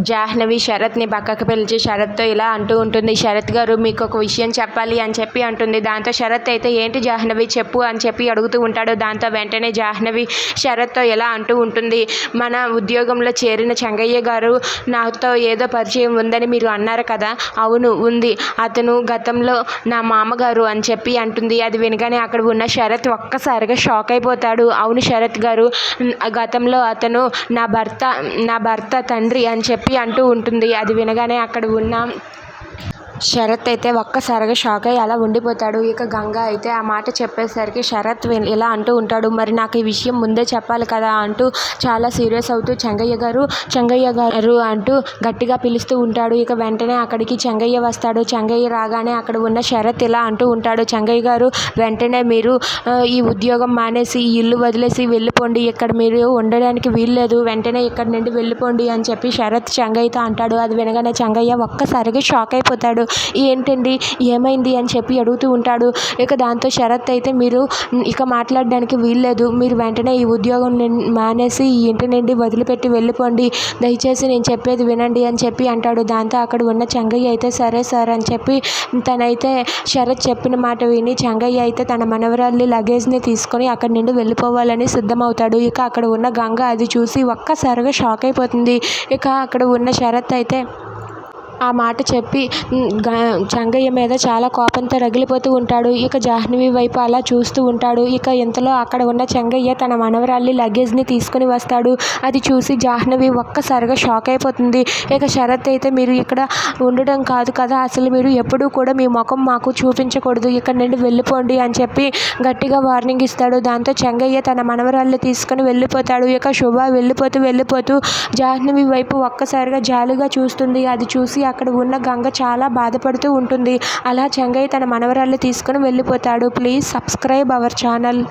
జాహ్నవి శరత్ని పక్కకు పిలిచి శరత్తో ఇలా అంటూ ఉంటుంది శరత్ గారు మీకు ఒక విషయం చెప్పాలి అని చెప్పి అంటుంది. దాంతో శరత్ అయితే ఏంటి జాహ్నవి చెప్పు అని చెప్పి అడుగుతూ ఉంటాడు. దాంతో వెంటనే జాహ్నవి శరత్తో ఇలా అంటూ ఉంటుంది మన ఉద్యోగంలో చేరిన చెంగయ్య గారు నాతో ఏదో పరిచయం ఉందని మీరు అన్నారు కదా? అవును ఉంది. అతను గతంలో నా మామగారు అని చెప్పి అంటుంది. అది వినగానే అక్కడ ఉన్న శరత్ ఒక్కసారిగా షాక్ అయిపోతాడు. అవును శరత్ గారు గతంలో అతను నా భర్త నా భర్త తండ్రి అని చెప్పి అంటూ ఉంటుంది. అది వినగానే అక్కడ ఉన్న శరత్ అయితే ఒక్కసారిగా షాక్ అయ్యి అలా ఉండిపోతాడు. ఇక గంగ అయితే ఆ మాట చెప్పేసరికి శరత్ ఇలా అంటూ ఉంటాడు. మరి నాకు ఈ విషయం ముందే చెప్పాలి కదా అంటూ చాలా సీరియస్ అవుతూ చెంగయ్య గారు చెంగయ్య గారు అంటూ గట్టిగా పిలుస్తూ ఉంటాడు. ఇక వెంటనే అక్కడికి చెంగయ్య వస్తాడు. చెంగయ్య రాగానే అక్కడ ఉన్న శరత్ ఇలా అంటూ ఉంటాడు. చెంగయ్య గారు వెంటనే మీరు ఈ ఉద్యోగం మానేసి ఈ ఇల్లు వదిలేసి వెళ్ళిపోండి. ఇక్కడ మీరు ఉండడానికి వీల్లేదు. వెంటనే ఇక్కడ నుండి వెళ్ళిపోండి అని చెప్పి శరత్ చెంగయ్యతో అంటాడు. అది వినగానే చెంగయ్య ఒక్కసారిగా షాక్ అయిపోతాడు. ఏంటండి? ఏమైంది? అని చెప్పి అడుగుతూ ఉంటాడు. ఇక దాంతో శరత్ అయితే మీరు ఇక మాట్లాడడానికి వీల్లేదు. మీరు వెంటనే ఈ ఉద్యోగం మానేసి ఈ ఇంటి నుండి వదిలిపెట్టి వెళ్ళిపోండి. దయచేసి నేను చెప్పేది వినండి అని చెప్పి అంటాడు. దాంతో అక్కడ ఉన్న చెంగయ్య అయితే సరే సార్ అని చెప్పి తనైతే శరత్ చెప్పిన మాట విని చెంగయ్య అయితే తన మనవరాలి లగేజ్ని తీసుకొని అక్కడి నుండి వెళ్ళిపోవాలని సిద్ధమవుతాడు. ఇక అక్కడ ఉన్న గంగ అది చూసి ఒక్కసారిగా షాక్ అయిపోతుంది. ఇక అక్కడ ఉన్న శరత్ అయితే ఆ మాట చెప్పి గ- చెంగయ్య మీద చాలా కోపంతో రగిలిపోతూ ఉంటాడు. ఇక జాహ్నవి వైపు అలా చూస్తూ ఉంటాడు. ఇక ఇంతలో అక్కడ ఉన్న చెంగయ్య తన మనవరాలి లగేజ్ని తీసుకుని వస్తాడు. అది చూసి జాహ్నవి ఒక్కసారిగా షాక్ అయిపోతుంది. ఇక శరత్ అయితే మీరు ఇక్కడ ఉండడం కాదు కదా. అసలు మీరు ఎప్పుడూ కూడా మీ ముఖం మాకు చూపించకూడదు. ఇక్కడ నుండి వెళ్ళిపోండి అని చెప్పి గట్టిగా వార్నింగ్ ఇస్తాడు. దాంతో చెంగయ్య తన మనవరాళ్ళు తీసుకుని వెళ్ళిపోతాడు. ఇక శుభ వెళ్ళిపోతూ వెళ్ళిపోతూ జాహ్నవి వైపు ఒక్కసారిగా జాలిగా చూస్తుంది. అది చూసి అక్కడ ఉన్న గంగ చాలా బాధపడుతూ ఉంటుంది. అలా చెంగయ్య తన మనవరాల్ని తీసుకుని వెళ్ళిపోతాడు. Please subscribe our channel.